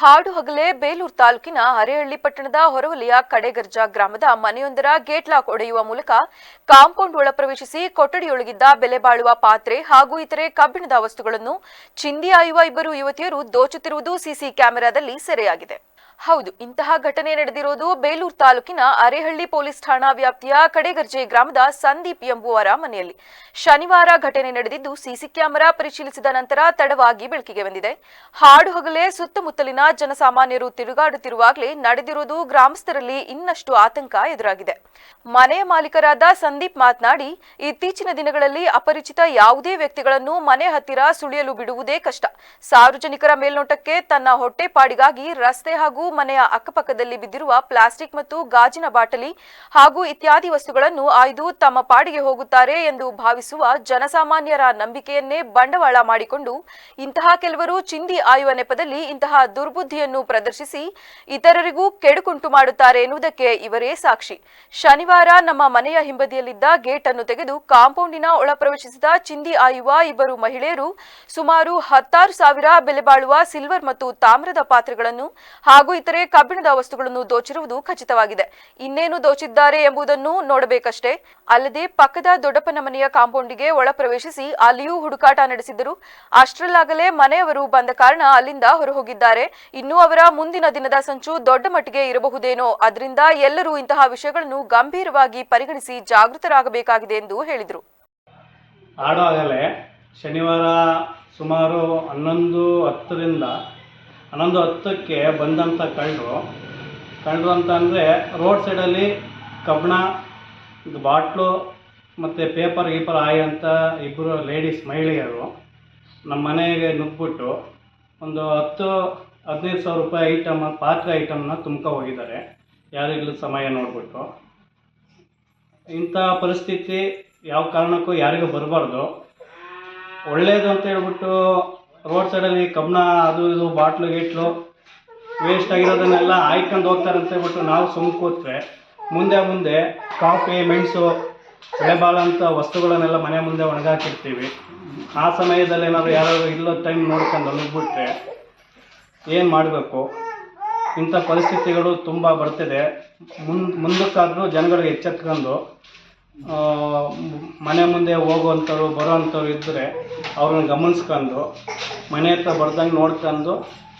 ಹಾಡು ಹಗಲೇ ಬೇಲೂರು ತಾಲೂಕಿನ ಹರೇಹಳ್ಳಿ ಪಟ್ಟಣದ ಹೊರವಲಿಯ ಕಡೆಗರ್ಜ ಗ್ರಾಮದ ಮನೆಯೊಂದರ ಗೇಟ್ ಲಾಕ್ ಒಡೆಯುವ ಮೂಲಕ ಕಾಂಪೌಂಡ್ ಒಳ ಪ್ರವೇಶಿಸಿ ಕೊಠಡಿಯೊಳಗಿದ್ದ ಬೆಲೆ ಬಾಳುವ ಪಾತ್ರೆ ಹಾಗೂ ಇತರೆ ಕಬ್ಬಿಣದ ವಸ್ತುಗಳನ್ನು ಚಿಂದಿ ಆಯುವ ಇಬ್ಬರು ಯುವತಿಯರು ದೋಚುತ್ತಿರುವುದು ಸಿಸಿ ಕ್ಯಾಮೆರಾದಲ್ಲಿ ಸೆರೆಯಾಗಿದೆ. ಹೌದು, ಇಂತಹ ಘಟನೆ ನಡೆದಿರೋದು ಬೇಲೂರು ತಾಲೂಕಿನ ಅರೇಹಳ್ಳಿ ಪೊಲೀಸ್ ಠಾಣಾ ವ್ಯಾಪ್ತಿಯ ಕಡೆಗರ್ಜೆ ಗ್ರಾಮದ ಸಂದೀಪ್ ಎಂಬುವರ ಮನೆಯಲ್ಲಿ. ಶನಿವಾರ ಘಟನೆ ನಡೆದಿದ್ದು, ಸಿಸಿ ಕ್ಯಾಮೆರಾ ಪರಿಶೀಲಿಸಿದ ನಂತರ ತಡವಾಗಿ ಬೆಳಕಿಗೆ ಬಂದಿದೆ. ಹಾಡು ಹಗಲೇ ಸುತ್ತಮುತ್ತಲಿನ ಜನಸಾಮಾನ್ಯರು ತಿರುಗಾಡುತ್ತಿರುವಾಗಲೇ ನಡೆದಿರುವುದು ಗ್ರಾಮಸ್ಥರಲ್ಲಿ ಇನ್ನಷ್ಟು ಆತಂಕ ಎದುರಾಗಿದೆ. ಮನೆಯ ಮಾಲೀಕರಾದ ಸಂದೀಪ್ ಮಾತನಾಡಿ, ಇತ್ತೀಚಿನ ದಿನಗಳಲ್ಲಿ ಅಪರಿಚಿತ ಯಾವುದೇ ವ್ಯಕ್ತಿಗಳನ್ನು ಮನೆ ಹತ್ತಿರ ಸುಳಿಯಲು ಬಿಡುವುದೇ ಕಷ್ಟ. ಸಾರ್ವಜನಿಕರ ಮೇಲ್ನೋಟಕ್ಕೆ ತನ್ನ ಹೊಟ್ಟೆಪಾಡಿಗಾಗಿ ರಸ್ತೆ ಹಾಗೂ ಮನೆಯ ಅಕ್ಕಪಕ್ಕದಲ್ಲಿ ಬಿದ್ದಿರುವ ಪ್ಲಾಸ್ಟಿಕ್ ಮತ್ತು ಗಾಜಿನ ಬಾಟಲಿ ಹಾಗೂ ಇತ್ಯಾದಿ ವಸ್ತುಗಳನ್ನು ಆಯ್ದು ತಮ್ಮ ಪಾಡಿಗೆ ಹೋಗುತ್ತಾರೆ ಎಂದು ಭಾವಿಸುವ ಜನಸಾಮಾನ್ಯರ ನಂಬಿಕೆಯನ್ನೇ ಬಂಡವಾಳ ಮಾಡಿಕೊಂಡು, ಇಂತಹ ಕೆಲವರು ಚಿಂದಿ ಆಯುವ ನೆಪದಲ್ಲಿ ಇಂತಹ ದುರ್ಬುದ್ಧಿಯನ್ನು ಪ್ರದರ್ಶಿಸಿ, ಇತರರಿಗೂ ಕೆಡುಕುಂಟು ಮಾಡುತ್ತಾರೆ ಎನ್ನುವುದಕ್ಕೆ ಇವರೇ ಸಾಕ್ಷಿ. ಶನಿವಾರ ನಮ್ಮ ಮನೆಯ ಹಿಂಬದಿಯಲ್ಲಿದ್ದ ಗೇಟ್ ಅನ್ನು ತೆಗೆದು ಕಾಂಪೌಂಡಿನ ಒಳಪ್ರವೇಶಿಸಿದ ಚಿಂದಿ ಆಯುವ ಇಬ್ಬರು ಮಹಿಳೆಯರು ಸುಮಾರು ಹತ್ತಾರು ಸಾವಿರ ಬೆಲೆ ಬಾಳುವ ಸಿಲ್ವರ್ ಮತ್ತು ತಾಮ್ರದ ಪಾತ್ರೆಗಳನ್ನು ಹಾಗೂ ಇತರೆ ಕಬ್ಬಿಣದ ವಸ್ತುಗಳನ್ನು ದೋಚಿರುವುದು ಖಚಿತವಾಗಿದೆ. ಇನ್ನೇನು ದೋಚಿದ್ದಾರೆ ಎಂಬುದನ್ನು ನೋಡಬೇಕಷ್ಟೇ. ಅಲ್ಲದೆ ಪಕ್ಕದ ದೊಡ್ಡಪ್ಪನ ಮನೆಯ ಕಾಂಪೌಂಡಿಗೆ ಒಳಪ್ರವೇಶಿಸಿ ಅಲ್ಲಿಯೂ ಹುಡುಕಾಟ ನಡೆಸಿದ್ದರು. ಅಷ್ಟರಲ್ಲಾಗಲೇ ಮನೆಯವರು ಬಂದ ಕಾರಣ ಅಲ್ಲಿಂದ ಹೊರಹೋಗಿದ್ದಾರೆ. ಇನ್ನು ಅವರ ಮುಂದಿನ ದಿನದ ಸಂಚು ದೊಡ್ಡ ಮಟ್ಟಿಗೆ ಇರಬಹುದೇನೋ. ಅದರಿಂದ ಎಲ್ಲರೂ ಇಂತಹ ವಿಷಯಗಳನ್ನು ಗಂಭೀರವಾಗಿ ಪರಿಗಣಿಸಿ ಜಾಗೃತರಾಗಬೇಕಾಗಿದೆ ಎಂದು ಹೇಳಿದರು. ಆಡುವಾಗಲೇ ಶನಿವಾರ ಸುಮಾರು ಹನ್ನೊಂದು ಹತ್ತರಿಂದ ಹನ್ನೊಂದು ಹತ್ತಕ್ಕೆ ಬಂದಂಥ ಕಳ್ಳರು. ಕಳ್ಳರು ಅಂತ ಅಂದರೆ ರೋಡ್ ಸೈಡಲ್ಲಿ ಕಬ್ಬಣ, ಬಾಟ್ಲು ಮತ್ತು ಪೇಪರ್ ಗೀಪರ್ ಆಯಿ ಇಬ್ಬರು ಲೇಡೀಸ್ ಮಹಿಳೆಯರು ನಮ್ಮ ಮನೆಗೆ ನುಗ್ಬಿಟ್ಟು ಒಂದು ಹತ್ತು, ಹದಿನೈದು ಸಾವಿರ ರೂಪಾಯಿ ಐಟಮ್ ಪಾತ್ರೆ ಐಟಮ್ನ ತುಂಬ್ಕೊ ಹೋಗಿದ್ದಾರೆ. ಯಾರಿಗಲೂ ಸಮಯ ನೋಡಿಬಿಟ್ಟು. ಇಂಥ ಪರಿಸ್ಥಿತಿ ಯಾವ ಕಾರಣಕ್ಕೂ ಯಾರಿಗೂ ಬರಬಾರ್ದು. ಒಳ್ಳೇದು ಅಂತ ಹೇಳ್ಬಿಟ್ಟು ರೋಡ್ ಸೈಡಲ್ಲಿ ಕಬ್ಬಣ ಅದು ಇದು ಬಾಟ್ಲು ಗೀಟ್ಲು ವೇಸ್ಟ್ ಆಗಿರೋದನ್ನೆಲ್ಲ ಆಯ್ಕೊಂಡು ಹೋಗ್ತಾರೆ ಅಂತ ಹೇಳ್ಬಿಟ್ಟು ನಾವು ಸುಮ್ಮ ಕೂತ್ರೆ, ಮುಂದೆ ಮುಂದೆ ಕಾಫಿ, ಮೆಣಸು ಬೆಲೆಬಾಳಂಥ ವಸ್ತುಗಳನ್ನೆಲ್ಲ ಮನೆ ಮುಂದೆ ಒಣಗಾಕಿರ್ತೀವಿ. ಆ ಸಮಯದಲ್ಲಿ ಏನಾದ್ರು ಯಾರು ಇಲ್ಲೋ ಟೈಮ್ ನೋಡ್ಕೊಂಡು ನುಗ್ಬಿಟ್ರೆ ಏನು ಮಾಡಬೇಕು? ಇಂಥ ಪರಿಸ್ಥಿತಿಗಳು ತುಂಬ ಬರ್ತಿದೆ. ಮುಂದೆ ಮುಂದಕ್ಕಾದರೂ ಜನಗಳಿಗೆ ಎಚ್ಚೆತ್ಕೊಂಡು ಮನೆ ಮುಂದೆ ಹೋಗುವಂಥವ್ರು, ಬರೋವಂಥವ್ರು ಇದ್ದರೆ ಅವ್ರನ್ನ ಗಮನಿಸ್ಕೊಂಡು, ಮನೆ ಹತ್ರ ಬರ್ದಂಗೆ ನೋಡ್ಕೊಂಡು